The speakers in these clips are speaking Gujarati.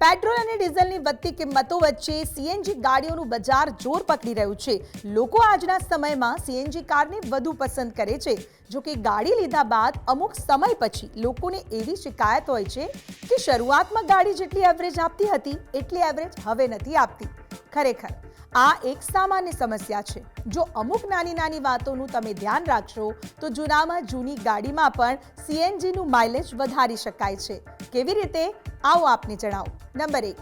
પેટ્રોલ અને ડીઝલની વધતી કિંમતો વચ્ચે સીએનજી ગાડીઓનું બજાર જોર પકડી રહ્યું છે. લોકો આજના સમયમાં સીએનજી કારને વધુ પસંદ કરે છે. જો કે ગાડી લીધા બાદ અમુક સમય પછી લોકોને એવી શિકાયત હોય છે કે શરૂઆતમાં ગાડી જેટલી એવરેજ આપતી હતી, એટલી એવરેજ હવે નથી આપતી. ખરેખર. આ એક સામાન્ય સમસ્યા છે. જો અમુક નાની નાની વાતોનું તમે ધ્યાન રાખશો, તો જૂનામાં જૂની ગાડીમાં પણ સીએનજીનું માઇલેજ વધારી શકાય છે. કેવી રીતે? આવો આપને જણાવો. નંબર એક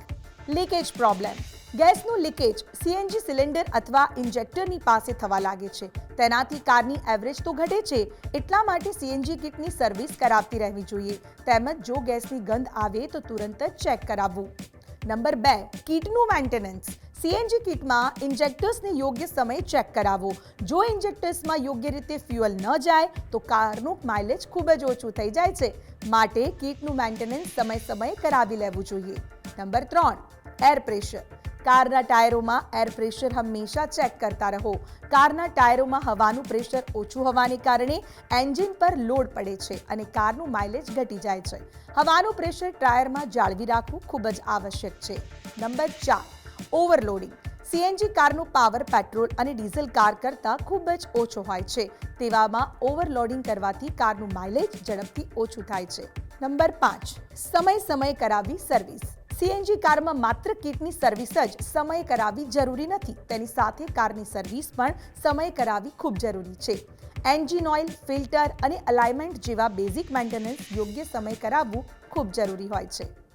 લીકેજ પ્રોબ્લેમ ગેસનું લીકેજ સીએનજી સિલિન્ડર અથવા ઇન્જેક્ટરની પાસે થવા લાગે છે. તેનાથી કારની એવરેજ તો ઘટે છે, એટલા માટે સીએનજી કિટની સર્વિસ કરાવતી રહેવી જોઈએ. તેમજ જો ગેસની ગંધ આવે તો તુરંત જ ચેક કરાવવું. નંબર બે, કીટનું મેન્ટેનન્સ સીએનજી કિટમાં ઇન્જેક્ટર્સને યોગ્ય સમયે ચેક કરાવો. જો ઇન્જેક્ટર્સમાં યોગ્ય રીતે ફ્યુઅલ ન જાય, તો કારનું માઇલેજ ખૂબ જ ઓછું થઈ જાય છે. માટે કિટનું મેન્ટેનન્સ સમય સમયે કરાવી લેવું જોઈએ. નંબર ત્રણ, એર પ્રેશર. કારના ટાયરોમાં એર પ્રેશર હંમેશા ચેક કરતા રહો. કારના ટાયરોમાં હવાનું પ્રેશર ઓછું હોવાને કારણે એન્જિન પર લોડ પડે છે અને કારનું માઇલેજ ઘટી જાય છે. હવાનું પ્રેશર ટાયરમાં જાળવી રાખવું ખૂબ જ આવશ્યક છે. નંબર ચાર ઓવરલોડિંગ. સીએનજી કારનું પાવર, પેટ્રોલ અને ડીઝલ કાર કરતાં ખૂબ જ ઓછો હોય છે. તેવામાં ઓવરલોડિંગ કરવાથી કારનું માઇલેજ ઝડપથી ઓછું થાય છે. નંબર પાંચ, સમય સમય કરાવવી સર્વિસ. સીએનજી કારમાં માત્ર કિટની સર્વિસ જ સમય કરાવવી જરૂરી નથી. તેની સાથે કારની સર્વિસ પણ સમય કરાવવી ખૂબ જરૂરી છે. એન્જિન ઓઇલ ફિલ્ટર અને અલાઇમેન્ટ જેવા બેઝિક મેન્ટેનન્સ યોગ્ય સમય કરાવવું ખૂબ જરૂરી હોય છે.